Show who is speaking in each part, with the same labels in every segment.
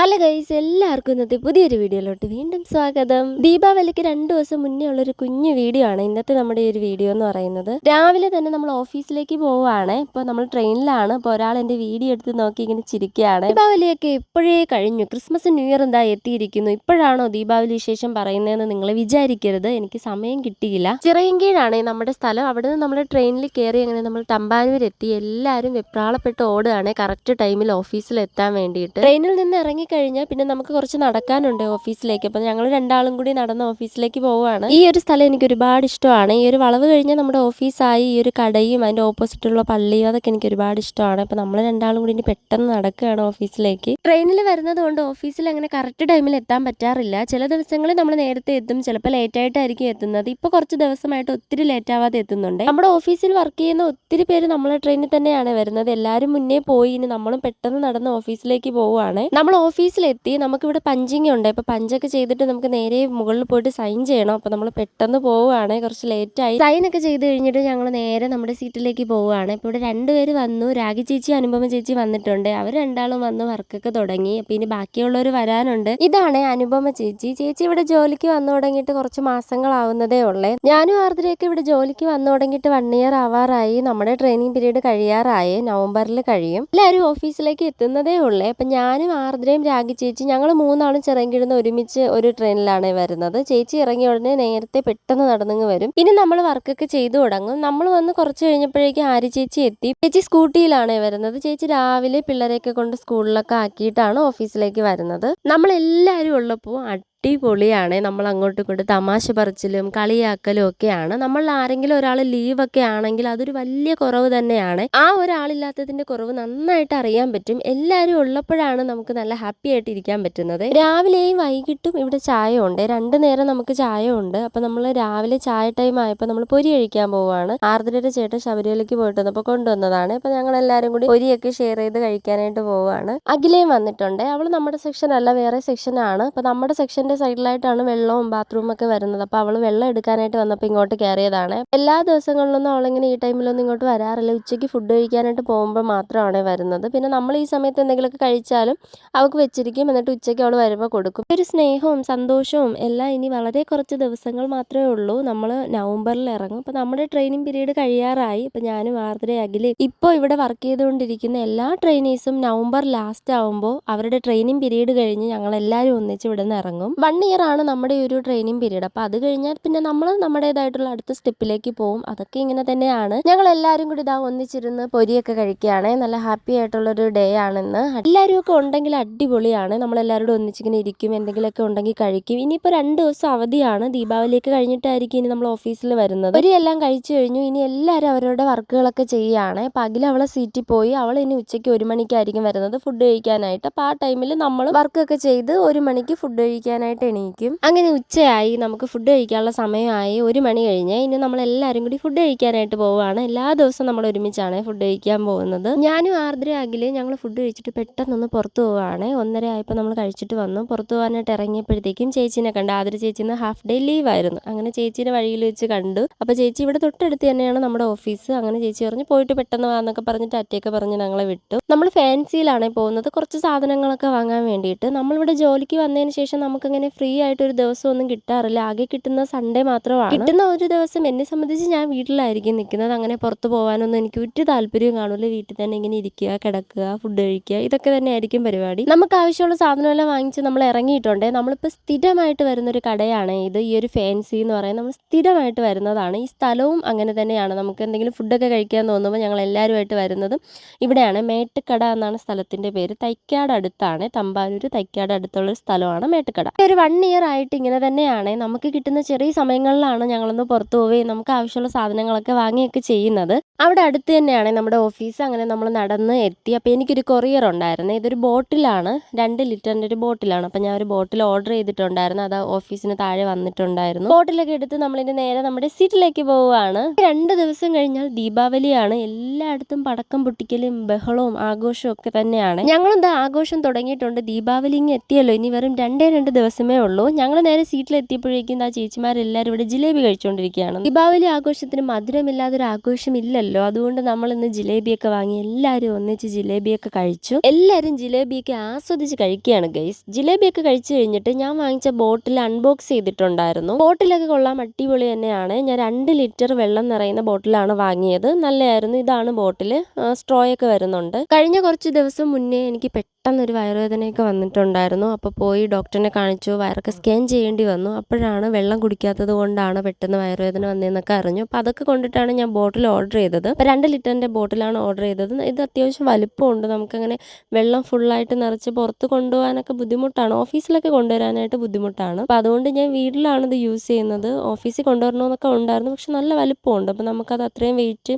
Speaker 1: Hello guys എല്ലാവർക്കും ഇന്നത്തെ പുതിയൊരു വീഡിയോയിലോട്ട് വീണ്ടും സ്വാഗതം. ദീപാവലിക്ക് രണ്ടു ദിവസം മുന്നേ ഉള്ള ഒരു കുഞ്ഞു വീഡിയോ ആണ് ഇന്നത്തെ നമ്മുടെ ഒരു വീഡിയോ എന്ന് പറയുന്നത്. രാവിലെ തന്നെ നമ്മൾ ഓഫീസിലേക്ക് പോവുകയാണ്. ഇപ്പോൾ നമ്മൾ ട്രെയിനിലാണ്. അപ്പോൾ ഒരാൾ എന്റെ വീഡിയോ എടുത്ത് നോക്കി ഇങ്ങനെ ചിരിക്കുകയാണ്. ദീപാവലിയൊക്കെ എപ്പോഴേ കഴിഞ്ഞു. ക്രിസ്മസ് ന്യൂ ഇയർ എന്താ എത്തിയിരിക്കുന്നു. ഇപ്പോഴാണോ ദീപാവലി വിശേഷം പറയുന്നതെന്ന് നിങ്ങൾ വിചാരിക്കരുത്. എനിക്ക് സമയം കിട്ടിയില്ല. ചിറയൻകീഴാണ് നമ്മുടെ സ്ഥലം. അവിടെ നിന്ന് നമ്മൾ ട്രെയിനിൽ കയറി അങ്ങനെ നമ്മൾ തമ്പാനൂരെത്തി എല്ലാവരും വെപ്രാളപ്പെട്ട് ഓടുകയാണ്. കറക്റ്റ് ടൈമിൽ ഓഫീസിൽ എത്താൻ വേണ്ടിയിട്ട്. ട്രെയിനിൽ നിന്ന് ഇറങ്ങിക്കഴിഞ്ഞാൽ പിന്നെ നമുക്ക് കുറച്ച് നടക്കാനുണ്ട് ഓഫീസിലേക്ക്. അപ്പം ഞങ്ങൾ രണ്ടാളും കൂടി നടന്ന് ഓഫീസിലേക്ക് പോവുകയാണ് ഈ ഒരു സ്ഥലം എനിക്ക് ഒരുപാട് ഇഷ്ടമാണ്. ഈ ഒരു വളവ് കഴിഞ്ഞാൽ നമ്മുടെ ഓഫീസായി ഈ ഒരു കടയും അതിന്റെ ഓപ്പോസിറ്റുള്ള പള്ളിയും അതൊക്കെ എനിക്ക് ഒരുപാട് ഇഷ്ടമാണ്. അപ്പം നമ്മൾ രണ്ടാളും കൂടി ഇനി പെട്ടെന്ന് നടക്കുകയാണ് ഓഫീസിലേക്ക്. ട്രെയിനിൽ വരുന്നത് കൊണ്ട് ഓഫീസിൽ അങ്ങനെ കറക്റ്റ് ടൈമിൽ എത്താൻ പറ്റാറില്ല. ചില ദിവസങ്ങളിൽ നമ്മൾ നേരത്തെ എത്തും. ചിലപ്പോൾ ലേറ്റ് ആയിട്ടായിരിക്കും എത്തുന്നത്. ഇപ്പോൾ കുറച്ച് ദിവസമായിട്ട് ഒത്തിരി ലേറ്റ് ആവാതെ എത്തുന്നുണ്ട്. നമ്മുടെ ഓഫീസിൽ വർക്ക് ചെയ്യുന്ന ഒത്തിരി പേര് നമ്മളെ ട്രെയിനിൽ തന്നെയാണ് വരുന്നത്. എല്ലാവരും മുന്നേ പോയി. ഇനി നമ്മളും പെട്ടെന്ന് നടന്ന് ഓഫീസിലേക്ക് പോവുകയാണ്. നമ്മൾ ഓഫീസിലെത്തി നമുക്കിവിടെ പഞ്ചിങ് ഉണ്ട്. അപ്പോൾ പഞ്ചൊക്കെ ചെയ്തിട്ട് നമുക്ക് നേരെ മുകളിൽ പോയിട്ട് സൈൻ ചെയ്യണം. അപ്പോൾ നമ്മൾ പെട്ടെന്ന് പോവുകയാണ്. കുറച്ച് ലേറ്റ് ആയി. സൈൻ ഒക്കെ ചെയ്ത് കഴിഞ്ഞിട്ട് ഞങ്ങൾ നേരെ നമ്മുടെ സീറ്റിലേക്ക് പോവുകയാണ്. ഇപ്പൊ ഇവിടെ രണ്ടുപേര് വന്നു. രാഗി ചേച്ചി അനുപമ ചേച്ചി വന്നിട്ടുണ്ട്. അവർ രണ്ടാളും വന്ന് വർക്കൊക്കെ തുടങ്ങി. അപ്പോൾ ഇനി ബാക്കിയുള്ളവർ വരാനുണ്ട്. ഇതാണ് അനുപമ ചേച്ചി. ചേച്ചി ഇവിടെ ജോലിക്ക് വന്നു തുടങ്ങിയിട്ട് കുറച്ച് മാസങ്ങളാവുന്നതേ ഉള്ളേ. ഞാനും ആർദ്രയൊക്കെ ഇവിടെ ജോലിക്ക് വന്നു തുടങ്ങിയിട്ട് വൺ ഇയർ ആവാറായി. നമ്മുടെ ട്രെയിനിങ് പീരീഡ് കഴിയാറായി. നവംബറിൽ കഴിയും. എല്ലാവരും ഓഫീസിലേക്ക് എത്തുന്നതേ ഉള്ളേ. അപ്പം ഞാനും ആർദ്രയും രാഗി ചേച്ചി ഞങ്ങൾ മൂന്നാളും ചിറങ്കിടുന്ന ഒരുമിച്ച് ഒരു ട്രെയിനിലാണ് വരുന്നത്. ചേച്ചി ഇറങ്ങിയ ഉടനെ നേരത്തെ പെട്ടെന്ന് നടന്നു വരും. പിന്നെ നമ്മൾ വർക്കൊക്കെ ചെയ്തു തുടങ്ങും. നമ്മൾ വന്ന് കുറച്ച് കഴിഞ്ഞപ്പോഴേക്കും ആര്യ ചേച്ചി എത്തി. ചേച്ചി സ്കൂട്ടിയിലാണ് വരുന്നത്. ചേച്ചി രാവിലെ പിള്ളേരെയൊക്കെ കൊണ്ട് സ്കൂളിലൊക്കെ ആക്കിയിട്ടാണ് ഓഫീസിലേക്ക് വരുന്നത്. നമ്മൾ എല്ലാവരും ഉള്ളപ്പോൾ അടിപൊളിയാണ്. നമ്മൾ അങ്ങോട്ടും ഇങ്ങോട്ടും തമാശ പറച്ചിലും കളിയാക്കലും ഒക്കെയാണ്. നമ്മൾ ആരെങ്കിലും ഒരാൾ ലീവൊക്കെ ആണെങ്കിൽ അതൊരു വലിയ കുറവ് തന്നെയാണ്. ആ ഒരാളില്ലാത്തതിന്റെ കുറവ് നന്നായിട്ട് അറിയാൻ പറ്റും. എല്ലാവരും ഉള്ളപ്പോഴാണ് നമുക്ക് നല്ല ഹാപ്പി ആയിട്ട് ഇരിക്കാൻ പറ്റുന്നത്. രാവിലെയും വൈകിട്ടും ഇവിടെ ചായ ഉണ്ട് രണ്ടു നേരം നമുക്ക് ചായ ഉണ്ട് അപ്പൊ നമ്മൾ രാവിലെ ചായ ടൈം ആയപ്പോൾ നമ്മൾ പൊരി കഴിക്കാൻ പോവുകയാണ്. ആർദ്രയുടെ ചേട്ടൻ ശബരിമലയ്ക്ക് പോയിട്ട് വന്നപ്പോൾ കൊണ്ടുവന്നതാണ്. അപ്പൊ ഞങ്ങൾ എല്ലാവരും കൂടി പൊരിയൊക്കെ ഷെയർ ചെയ്ത് കഴിക്കാനായിട്ട് പോവുകയാണ്. അഖിലയും വന്നിട്ടുണ്ട്. അവൾ നമ്മുടെ സെക്ഷൻ അല്ല വേറെ സെക്ഷനാണ് അപ്പൊ നമ്മുടെ സെക്ഷന്റെ സൈഡിലായിട്ടാണ് വെള്ളവും ബാത്റൂമും ഒക്കെ വരുന്നത്. അപ്പോൾ അവൾ വെള്ളം എടുക്കാനായിട്ട് വന്നപ്പോൾ ഇങ്ങോട്ട് കയറിയതാണ്. എല്ലാ ദിവസങ്ങളിലൊന്നും അവളിങ്ങനെ ഈ ടൈമിലൊന്നും ഇങ്ങോട്ട് വരാറില്ല. ഉച്ചയ്ക്ക് ഫുഡ് കഴിക്കാനായിട്ട് പോകുമ്പോൾ മാത്രമാണ് വരുന്നത്. പിന്നെ നമ്മൾ ഈ സമയത്ത് എന്തെങ്കിലുമൊക്കെ കഴിച്ചാലും അവൾക്ക് വെച്ചിരിക്കും. എന്നിട്ട് ഉച്ചയ്ക്ക് അവൾ വരുമ്പോൾ കൊടുക്കും. ഒരു സ്നേഹവും സന്തോഷവും എല്ലാം ഇനി വളരെ കുറച്ച് ദിവസങ്ങൾ മാത്രമേ ഉള്ളൂ. നമ്മൾ നവംബറിൽ ഇറങ്ങും. അപ്പോൾ നമ്മുടെ ട്രെയിനിങ് പീരീഡ് കഴിയാറായി. അപ്പോൾ ഞാനും ആർദ്ര അഖിൽ ഇപ്പോൾ ഇവിടെ വർക്ക് ചെയ്തുകൊണ്ടിരിക്കുന്ന എല്ലാ ട്രെയിനീസും നവംബർ ലാസ്റ്റ് ആവുമ്പോൾ അവരുടെ ട്രെയിനിങ് പീരീഡ് കഴിഞ്ഞ് ഞങ്ങൾ എല്ലാവരും ഒന്നിച്ച് ഇവിടെ നിന്ന് ഇറങ്ങും. വൺ ഇയർ ആണ് നമ്മുടെ ഈ ഒരു ട്രെയിനിങ് പീരീഡ് അപ്പോൾ അത് കഴിഞ്ഞാൽ പിന്നെ നമ്മൾ നമ്മുടേതായിട്ടുള്ള അടുത്ത സ്റ്റെപ്പിലേക്ക് പോകും. അതൊക്കെ ഇങ്ങനെ തന്നെയാണ്. ഞങ്ങൾ എല്ലാവരും കൂടി ഇതാ ഒന്നിച്ചിരുന്ന് പൊരിയൊക്കെ കഴിക്കുകയാണ്. നല്ല ഹാപ്പി ആയിട്ടുള്ള ഒരു ഡേ ആണെന്ന്. എല്ലാവരും ഒക്കെ ഉണ്ടെങ്കിൽ അടിപൊളിയാണ്. നമ്മളെല്ലാവരോടും ഒന്നിച്ചിങ്ങനെ ഇരിക്കും. എന്തെങ്കിലുമൊക്കെ ഉണ്ടെങ്കിൽ കഴിക്കും. ഇനിയിപ്പോൾ രണ്ട് ദിവസം അവധിയാണ്. ദീപാവലിയൊക്കെ കഴിഞ്ഞിട്ടായിരിക്കും ഇനി നമ്മൾ ഓഫീസിൽ വരുന്നത്. എല്ലാം കഴിച്ചു കഴിഞ്ഞു. ഇനി എല്ലാവരും അവരുടെ വർക്കുകളൊക്കെ ചെയ്യുകയാണ് പകൽ അവളെ സീറ്റിൽ പോയി. അവൾ ഇനി ഉച്ചയ്ക്ക് ഒരു മണിക്കായിരിക്കും വരുന്നത് ഫുഡ് കഴിക്കാനായിട്ട്. അപ്പോൾ ആ ടൈമിൽ നമ്മൾ വർക്കൊക്കെ ചെയ്ത് ഒരു മണിക്ക് ഫുഡ് കഴിക്കാനായിട്ട് എണീക്കും. അങ്ങനെ ഉച്ചയായി നമുക്ക് ഫുഡ് കഴിക്കാനുള്ള സമയമായി. ഒരു മണി കഴിഞ്ഞ് ഇനി നമ്മൾ എല്ലാവരും കൂടി ഫുഡ് കഴിക്കാനായിട്ട് പോവുകയാണ്. എല്ലാ ദിവസവും നമ്മൾ ഒരുമിച്ചാണ് ഫുഡ് കഴിക്കാൻ പോകുന്നത്. ഞാനും ആർദ്ര അഖിൽ ഞങ്ങൾ ഫുഡ് കഴിച്ചിട്ട് പെട്ടെന്നൊന്ന് പുറത്തു പോവുകയാണ്. ഒന്നര ആയപ്പോൾ നമ്മൾ കഴിച്ചിട്ട് വന്നു. പുറത്തു പോകാനായിട്ട് ഇറങ്ങിയപ്പോഴത്തേക്കും ചേച്ചീനെ കണ്ടു. ആദ്ര ചേച്ചിന്ന് ഹാഫ് ഡേ ലീവ് ആയിരുന്നു. അങ്ങനെ ചേച്ചീനെ വഴിയിൽ വെച്ച് കണ്ടു. അപ്പോൾ ചേച്ചി ഇവിടെ തൊട്ടടുത്ത് തന്നെയാണ് നമ്മുടെ ഓഫീസ് അങ്ങനെ ചേച്ചി പറഞ്ഞു പോയിട്ട് പെട്ടെന്ന് വാന്നൊക്കെ പറഞ്ഞിട്ട് അറ്റയൊക്കെ പറഞ്ഞ് ഞങ്ങളെ വിട്ടു. നമ്മൾ ഫാൻസിയിലാണ് പോകുന്നത്. കുറച്ച് സാധനങ്ങളൊക്കെ വാങ്ങാൻ വേണ്ടിയിട്ട്. നമ്മളിവിടെ ജോലിക്ക് വന്നതിന് ശേഷം നമുക്കങ്ങനെ ഫ്രീ ആയിട്ട് ഒരു ദിവസം ഒന്നും കിട്ടാറില്ല. ആകെ കിട്ടുന്ന സൺഡേ മാത്രമാണ്. കിട്ടുന്ന ഒരു ദിവസം എന്നെ സംബന്ധിച്ച് ഞാൻ വീട്ടിലായിരിക്കും നിൽക്കുന്നത് അങ്ങനെ പുറത്ത് പോകാനൊന്നും എനിക്ക് ഒരു താല്പര്യം കാണില്ല വീട്ടിൽ തന്നെ ഇങ്ങനെ ഇരിക്കുക കിടക്കുക ഫുഡ് കഴിക്കുക ഇതൊക്കെ തന്നെ ആയിരിക്കും പരിപാടി. നമുക്ക് ആവശ്യമുള്ള സാധനമെല്ലാം വാങ്ങിച്ച് നമ്മൾ ഇറങ്ങിയിട്ടുണ്ട്. നമ്മളിപ്പോൾ സ്ഥിരമായിട്ട് വരുന്നൊരു കടയാണ് ഇത്. ഈ ഒരു ഫാൻസി എന്ന് പറയുന്നത് നമ്മൾ സ്ഥിരമായിട്ട് വരുന്നതാണ്. ഈ സ്ഥലവും അങ്ങനെ തന്നെയാണ്. നമുക്ക് എന്തെങ്കിലും ഫുഡൊക്കെ കഴിക്കാൻ തോന്നുമ്പോൾ ഞങ്ങൾ എല്ലാവരുമായിട്ട് വരുന്നത് ഇവിടെയാണ്. മേട്ടുക്കട എന്നാണ് സ്ഥലത്തിന്റെ പേര്. തൈക്കാട് അടുത്താണ്. തമ്പാനൂർ തൈക്കാട് അടുത്തുള്ള സ്ഥലമാണ് മേട്ടുക്കട ഒരു വൺ ഇയർ ആയിട്ട് ഇങ്ങനെ തന്നെയാണ്. നമുക്ക് കിട്ടുന്ന ചെറിയ സമയങ്ങളിലാണ് ഞങ്ങളൊന്ന് പുറത്തു പോവുകയും നമുക്ക് ആവശ്യമുള്ള സാധനങ്ങളൊക്കെ വാങ്ങിയൊക്കെ ചെയ്യുന്നത്. അവിടെ അടുത്ത് തന്നെയാണ് നമ്മുടെ ഓഫീസ് അങ്ങനെ നമ്മൾ നടന്ന് എത്തി. അപ്പോൾ എനിക്കൊരു കൊറിയർ ഉണ്ടായിരുന്നു. ഇതൊരു ബോട്ടിലാണ്. രണ്ട് ലിറ്ററിന്റെ ഒരു ബോട്ടിലാണ്. അപ്പോൾ ഞാൻ ഒരു ബോട്ടിൽ ഓർഡർ ചെയ്തിട്ടുണ്ടായിരുന്നു. അത് ഓഫീസിന് താഴെ വന്നിട്ടുണ്ടായിരുന്നു. ബോട്ടിലൊക്കെ എടുത്ത് നമ്മളിനി നേരെ നമ്മുടെ സീറ്റിലേക്ക് പോവുകയാണ്. രണ്ട് ദിവസം കഴിഞ്ഞാൽ ദീപാവലിയാണ്. എല്ലായിടത്തും പടക്കം പൊട്ടിക്കലും ബഹളവും ആഘോഷവും ഒക്കെ തന്നെയാണ്. ഞങ്ങളെന്താ ആഘോഷം തുടങ്ങിയിട്ടുണ്ട്? ദീപാവലി ഇങ്ങ് എത്തിയല്ലോ. ഇനി വെറും രണ്ടേ രണ്ട് ദിവസം ദിവസമേ ഉള്ളൂ. ഞങ്ങൾ നേരെ സീറ്റിലെത്തിയപ്പോഴേക്കും ആ ചേച്ചിമാരെല്ലാവരും ഇവിടെ ജിലേബി കഴിച്ചുകൊണ്ടിരിക്കുകയാണ് ദീപാവലി ആഘോഷത്തിന് മധുരമില്ലാതൊരു ആഘോഷമില്ലല്ലോ അതുകൊണ്ട് നമ്മൾ ഇന്ന് ജിലേബിയൊക്കെ വാങ്ങി എല്ലാവരും ഒന്നിച്ച് ജിലേബിയൊക്കെ കഴിച്ചു. എല്ലാവരും ജിലേബിയൊക്കെ ആസ്വദിച്ച് കഴിക്കുകയാണ് ഗൈസ് ജിലേബിയൊക്കെ കഴിച്ചു കഴിഞ്ഞിട്ട് ഞാൻ വാങ്ങിച്ച ബോട്ടിൽ അൺബോക്സ് ചെയ്തിട്ടുണ്ടായിരുന്നു. ബോട്ടിലൊക്കെ കൊള്ളാൻ അടിപൊളി തന്നെയാണ്. ഞാൻ രണ്ട് ലിറ്റർ വെള്ളം നിറയുന്ന ബോട്ടിലാണ് വാങ്ങിയത്. നല്ലതായിരുന്നു. ഇതാണ് ബോട്ടിൽ സ്ട്രോയൊക്കെ വരുന്നുണ്ട്. കഴിഞ്ഞ കുറച്ച് ദിവസം മുന്നേ എനിക്ക് പെട്ടെന്നൊരു വയറുവേദനയൊക്കെ വന്നിട്ടുണ്ടായിരുന്നു. അപ്പോൾ പോയി ഡോക്ടറിനെ കാണിച്ചു. വയറൊക്കെ സ്കാൻ ചെയ്യേണ്ടി വന്നു. അപ്പോഴാണ് വെള്ളം കുടിക്കാത്തത് കൊണ്ടാണ് പെട്ടെന്ന് വയറുവേദന വന്നതെന്നൊക്കെ അറിഞ്ഞു. അപ്പോൾ അതൊക്കെ കൊണ്ടിട്ടാണ് ഞാൻ ബോട്ടിൽ ഓർഡർ ചെയ്തത്. അപ്പോൾ രണ്ട് ലിറ്ററിന്റെ ബോട്ടിലാണ് ഓർഡർ ചെയ്തത്. ഇത് അത്യാവശ്യം വലുപ്പമുണ്ട്. നമുക്കങ്ങനെ വെള്ളം ഫുള്ളായിട്ട് നിറച്ച് പുറത്ത് കൊണ്ടുപോകാനൊക്കെ ബുദ്ധിമുട്ടാണ്. ഓഫീസിലൊക്കെ കൊണ്ടുവരാനായിട്ട് ബുദ്ധിമുട്ടാണ്. അപ്പോൾ അതുകൊണ്ട് ഞാൻ വീട്ടിലാണ് ഇത് യൂസ് ചെയ്യുന്നത്. ഓഫീസിൽ കൊണ്ടുവരണമെന്നൊക്കെ ഉണ്ടായിരുന്നു. പക്ഷെ നല്ല വലുപ്പമുണ്ട്. അപ്പോൾ നമുക്കത് അത്രയും വെയിറ്റ്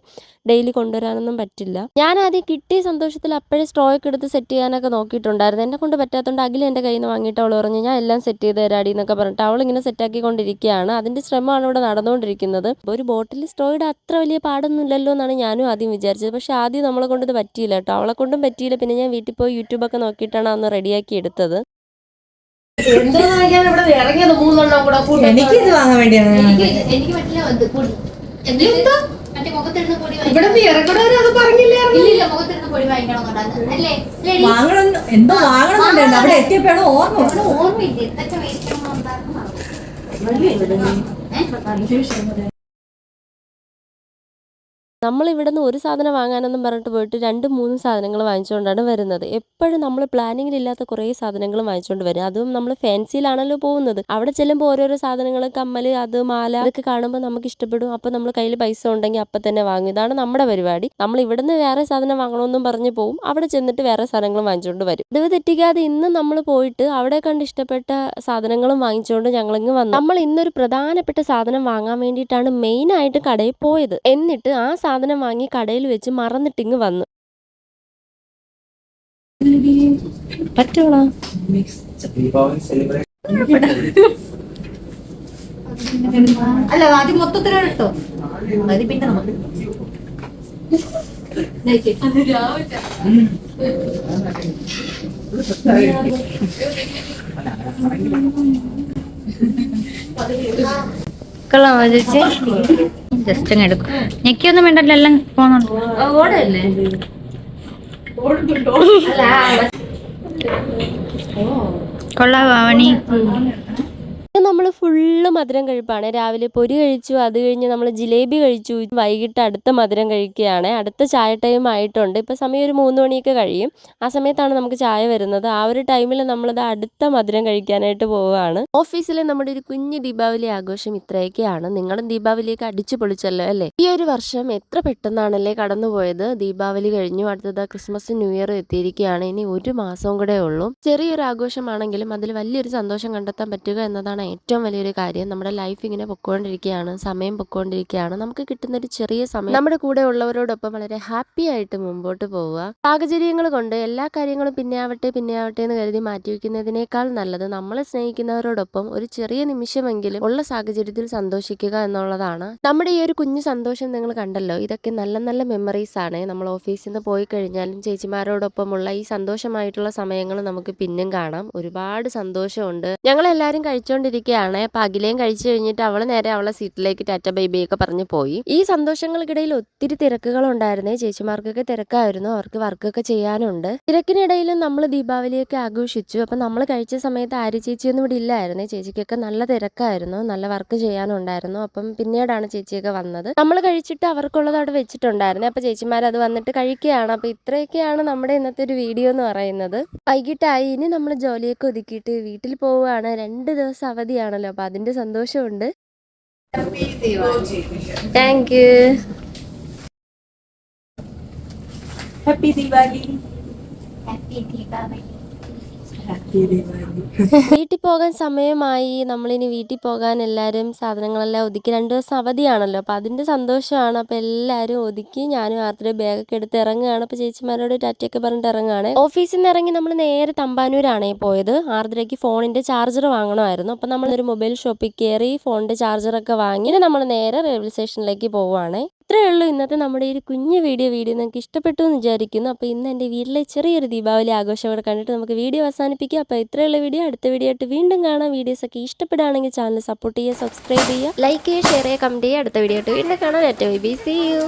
Speaker 1: ഡെയിലി കൊണ്ടുവരാനൊന്നും പറ്റില്ല. ഞാൻ ആദ്യം കിട്ടിയ സന്തോഷത്തിൽ അപ്പോഴേ സ്ട്രോയൊക്കെ എടുത്ത് സെറ്റ് ചെയ്യാനൊക്കെ നോക്കിയിട്ടുണ്ടായിരുന്നു. എന്നെ കൊണ്ട് പറ്റാത്തതുകൊണ്ട് അഖിലെ എന്റെ കയ്യിൽ നിന്ന് വാങ്ങിയിട്ട് പറഞ്ഞു ഞാൻ എല്ലാം സെറ്റ് ചെയ്ത് തരാടി എന്നൊക്കെ പറഞ്ഞിട്ട് അവൾ ഇങ്ങനെ സെറ്റാക്കിക്കൊണ്ടിരിക്കുകയാണ് അതിന്റെ ശ്രമമാണ് ഇവിടെ നടന്നുകൊണ്ടിരിക്കുന്നത്. ഒരു ബോട്ടിൽ സ്റ്റോയുടെ അത്ര വലിയ പാടൊന്നുമില്ലല്ലോ എന്നാണ് ഞാനും ആദ്യം വിചാരിച്ചത്. പക്ഷേ ആദ്യം നമ്മളെ കൊണ്ട് ഇത് പറ്റിയില്ല കേട്ടോ. അവളെ കൊണ്ടും പറ്റിയില്ല. പിന്നെ ഞാൻ വീട്ടിൽ പോയി യൂട്യൂബ് ഒക്കെ നോക്കിയിട്ടാണ് അന്ന് റെഡിയാക്കി എടുത്തത്.
Speaker 2: എന്തോ ഞാൻ ഇവിടെ ഇറങ്ങിയത് മൂന്നെണ്ണം കൂടെ
Speaker 3: എനിക്ക് ഇത് വാങ്ങാൻ വേണ്ടിയാണ്
Speaker 4: എനിക്ക് എനിക്ക് പറ്റില്ല. മുഖത്തിരുന്ന പൊടി
Speaker 2: ഇവിടെ നീ ഇറങ്ങണവരെ അത് പറഞ്ഞില്ലായിരുന്നു?
Speaker 4: ഇല്ലില്ല മുഖത്തിരുന്ന പൊടി വാങ്ങിക്കണമെന്നുണ്ടായിരുന്നു അല്ലേ? ലേഡി?
Speaker 3: വാങ്ങണം എന്തോ വാങ്ങണമെന്നുണ്ടായിരുന്നു. അവിടെ എത്തിയപ്പോഴാണ് ഓർമ്മ.
Speaker 4: ഓർമ്മയില്ല. എന്തൊക്കെ വേസ്റ്റ്
Speaker 1: നമ്മൾ ഇവിടുന്ന് ഒരു സാധനം വാങ്ങാനെന്നും പറഞ്ഞിട്ട് പോയിട്ട് രണ്ട് മൂന്ന് സാധനങ്ങൾ വാങ്ങിച്ചുകൊണ്ടാണ് വരുന്നത്. എപ്പോഴും നമ്മൾ പ്ലാനിങ്ങിലില്ലാത്ത കുറേ സാധനങ്ങൾ വാങ്ങിച്ചുകൊണ്ട് വരും. അതും നമ്മൾ ഫാൻസിയിലാണല്ലോ പോകുന്നത്. അവിടെ ചെല്ലുമ്പോൾ ഓരോരോ സാധനങ്ങൾ കമ്മൽ അത് മാല അതൊക്കെ കാണുമ്പോൾ നമുക്ക് ഇഷ്ടപ്പെടും. അപ്പോൾ നമ്മൾ കയ്യിൽ പൈസ ഉണ്ടെങ്കിൽ അപ്പം തന്നെ വാങ്ങും. ഇതാണ് നമ്മുടെ പരിപാടി. നമ്മൾ ഇവിടുന്ന് വേറെ സാധനം വാങ്ങണമെന്നും പറഞ്ഞ് പോകും അവിടെ ചെന്നിട്ട് വേറെ സാധനങ്ങൾ വാങ്ങിച്ചുകൊണ്ട് വരും. ഇത് തെറ്റിക്കാതെ ഇന്ന് നമ്മൾ പോയിട്ട് അവിടെ കണ്ട് ഇഷ്ടപ്പെട്ട സാധനങ്ങളും വാങ്ങിച്ചുകൊണ്ട് ഞങ്ങളിങ്ങ് വന്നു. നമ്മൾ ഇന്നൊരു പ്രധാനപ്പെട്ട സാധനം വാങ്ങാൻ വേണ്ടിയിട്ടാണ് മെയിനായിട്ട് കടയിൽ പോയത്. എന്നിട്ട് ആ സാധനം വാങ്ങി കടയിൽ വെച്ച് മറന്നിട്ടിങ് വന്നു. പറ്റോളാ
Speaker 2: അല്ല ആദ്യം മൊത്തത്തിലോ അത് പിന്നെ നമുക്ക്
Speaker 5: ചേച്ചി? ജസ്റ്റ് അങ്ങ് എടുക്കും ഞെക്കിയൊന്നും വേണ്ടല്ലോ എല്ലാം പോന്നുണ്ട്. കൊള്ളാവണി
Speaker 1: നമ്മൾ ഫുള്ള് മധുരം കഴിപ്പാണ്. രാവിലെ പൊരി കഴിച്ചു അത് കഴിഞ്ഞ് നമ്മൾ ജിലേബി കഴിച്ചു വൈകിട്ട് അടുത്ത മധുരം കഴിക്കുകയാണ്. അടുത്ത ചായ ടൈം ആയിട്ടുണ്ട്. ഇപ്പം സമയം ഒരു മൂന്ന് മണിയൊക്കെ കഴിയും. ആ സമയത്താണ് നമുക്ക് ചായ വരുന്നത്. ആ ഒരു ടൈമിൽ നമ്മളത് അടുത്ത മധുരം കഴിക്കാനായിട്ട് പോവുകയാണ്. ഓഫീസിലെ നമ്മുടെ ഒരു കുഞ്ഞു ദീപാവലി ആഘോഷം ഇത്രയൊക്കെയാണ്. നിങ്ങളും ദീപാവലിയൊക്കെ അടിച്ചു പൊളിച്ചല്ലോ അല്ലേ? ഈ ഒരു വർഷം എത്ര പെട്ടെന്നാണല്ലേ കടന്നുപോയത്? ദീപാവലി കഴിഞ്ഞു അടുത്തത് ക്രിസ്മസ് ന്യൂ ഇയർ എത്തിയിരിക്കുകയാണ്. ഇനി ഒരു മാസവും കൂടെ ഉള്ളൂ. ചെറിയൊരു ആഘോഷമാണെങ്കിലും അതിൽ വലിയൊരു സന്തോഷം കണ്ടെത്താൻ പറ്റുക എന്നതാണ് ഏറ്റവും വലിയൊരു കാര്യം. നമ്മുടെ ലൈഫ് ഇങ്ങനെ പൊക്കോണ്ടിരിക്കുകയാണ് സമയം പൊക്കോണ്ടിരിക്കുകയാണ്. നമുക്ക് കിട്ടുന്ന ഒരു ചെറിയ സമയം നമ്മുടെ കൂടെ ഉള്ളവരോടൊപ്പം വളരെ ഹാപ്പി ആയിട്ട് മുമ്പോട്ട് പോവുക. സാഹചര്യങ്ങൾ കൊണ്ട് എല്ലാ കാര്യങ്ങളും പിന്നെ ആവട്ടെ പിന്നെ ആവട്ടെ എന്ന് കരുതി മാറ്റി വയ്ക്കുന്നതിനേക്കാൾ നല്ലത് നമ്മളെ സ്നേഹിക്കുന്നവരോടൊപ്പം ഒരു ചെറിയ നിമിഷമെങ്കിലും ഉള്ള സാഹചര്യത്തിൽ സന്തോഷിക്കുക എന്നുള്ളതാണ്. നമ്മുടെ ഈ ഒരു കുഞ്ഞു സന്തോഷം നിങ്ങൾ കണ്ടല്ലോ. ഇതൊക്കെ നല്ല നല്ല മെമ്മറീസ് ആണ്. നമ്മൾ ഓഫീസിൽ നിന്ന് പോയി കഴിഞ്ഞാലും ചേച്ചിമാരോടൊപ്പമുള്ള ഈ സന്തോഷമായിട്ടുള്ള സമയങ്ങൾ നമുക്ക് പിന്നും കാണാം. ഒരുപാട് സന്തോഷമുണ്ട്. ഞങ്ങൾ എല്ലാവരും കഴിച്ചുകൊണ്ടിരിക്കുകയാണ് അപ്പൊ അഖിലയും കഴിച്ചു കഴിഞ്ഞിട്ട് അവൾ നേരെ അവളെ സീറ്റിലേക്ക് ടാറ്റ ബേബിയൊക്കെ പറഞ്ഞു പോയി. ഈ സന്തോഷങ്ങൾക്കിടയിൽ ഒത്തിരി തിരക്കുകൾ ഉണ്ടായിരുന്നേ ചേച്ചിമാർക്കൊക്കെ തിരക്കായിരുന്നു. അവർക്ക് വർക്കൊക്കെ ചെയ്യാനുണ്ട്. തിരക്കിനിടയിലും നമ്മൾ ദീപാവലിയൊക്കെ ആഘോഷിച്ചു. അപ്പൊ നമ്മൾ കഴിച്ച സമയത്ത് ആര് ചേച്ചിയൊന്നും ഇവിടെ ഇല്ലായിരുന്നേ. ചേച്ചിക്കൊക്കെ നല്ല തിരക്കായിരുന്നു. നല്ല വർക്ക് ചെയ്യാനുണ്ടായിരുന്നു. അപ്പം പിന്നീടാണ് ചേച്ചിയൊക്കെ വന്നത്. നമ്മൾ കഴിച്ചിട്ട് അവർക്കുള്ളത് അവിടെ വെച്ചിട്ടുണ്ടായിരുന്നു. അപ്പൊ ചേച്ചിമാർ അത് വന്നിട്ട് കഴിക്കുകയാണ്. അപ്പൊ ഇത്രയൊക്കെയാണ് നമ്മുടെ ഇന്നത്തെ ഒരു വീഡിയോ എന്ന് പറയുന്നത്. വൈകിട്ടായി. ഇനി നമ്മൾ ജോലിയൊക്കെ ഒതുക്കിയിട്ട് വീട്ടിൽ പോവുകയാണ്. രണ്ട് ദിവസം അവധിയാണല്ലോ അപ്പൊ അതിന്റെ സന്തോഷമുണ്ട്. Thank you
Speaker 3: happy Deepavali
Speaker 4: happy Deepavali
Speaker 3: happy Deepavali
Speaker 1: വീട്ടിൽ പോകാൻ സമയമായി. നമ്മളിനി വീട്ടിൽ പോകാൻ എല്ലാവരും സാധനങ്ങളെല്ലാം ഒതുക്കി രണ്ട് ദിവസം അവധിയാണല്ലോ. അപ്പോൾ അതിന്റെ സന്തോഷമാണ്. അപ്പോൾ എല്ലാവരും ഒതുക്കി ഞാനും ആർദ്ര ബാഗൊക്കെ എടുത്ത് ഇറങ്ങുകയാണ്. അപ്പോൾ ചേച്ചിമാരോട് ടാറ്റയൊക്കെ പറഞ്ഞിട്ട് ഇറങ്ങുകയാണ്. ഓഫീസിൽ നിന്ന് ഇറങ്ങി നമ്മൾ നേരെ തമ്പാനൂരാണ് പോയത്. ആർദ്രയ്ക്ക് ഫോണിന്റെ ചാർജർ വാങ്ങണമായിരുന്നു. അപ്പോൾ നമ്മളൊരു മൊബൈൽ ഷോപ്പിൽ കയറി ഫോണിന്റെ ചാർജറൊക്കെ വാങ്ങി നമ്മൾ നേരെ റെയിൽവേ സ്റ്റേഷനിലേക്ക് പോവുകയാണ്. ഇത്രയേ ഉള്ളൂ ഇന്നത്തെ നമ്മുടെ ഈ കുഞ്ഞു വീഡിയോ വീഡിയോ നിങ്ങൾക്ക് ഇഷ്ടപ്പെട്ടു എന്ന് വിചാരിക്കുന്നു. അപ്പോൾ ഇന്ന് എന്റെ വീട്ടിലെ ചെറിയൊരു ദീപാവലി ആഘോഷം കണ്ടിട്ട് നമുക്ക് വീഡിയോ അവസാനിപ്പിക്കാം. അപ്പോൾ ഇത്രയുള്ള വീഡിയോ. അടുത്ത വീഡിയോ ആയിട്ട് വീണ്ടും കാണാം. വീഡിയോസ് ഒക്കെ ഇഷ്ടപ്പെടുകയാണെങ്കിൽ ചാനൽ സപ്പോർട്ട് ചെയ്യുക സബ്സ്ക്രൈബ് ചെയ്യുക. ലൈക്ക് ചെയ്യുക ഷെയർ ചെയ്യുക കമന്റ് ചെയ്യുക. അടുത്ത വീഡിയോ ആയിട്ട് വീണ്ടും കാണാം. ഏറ്റവും ബി സി യു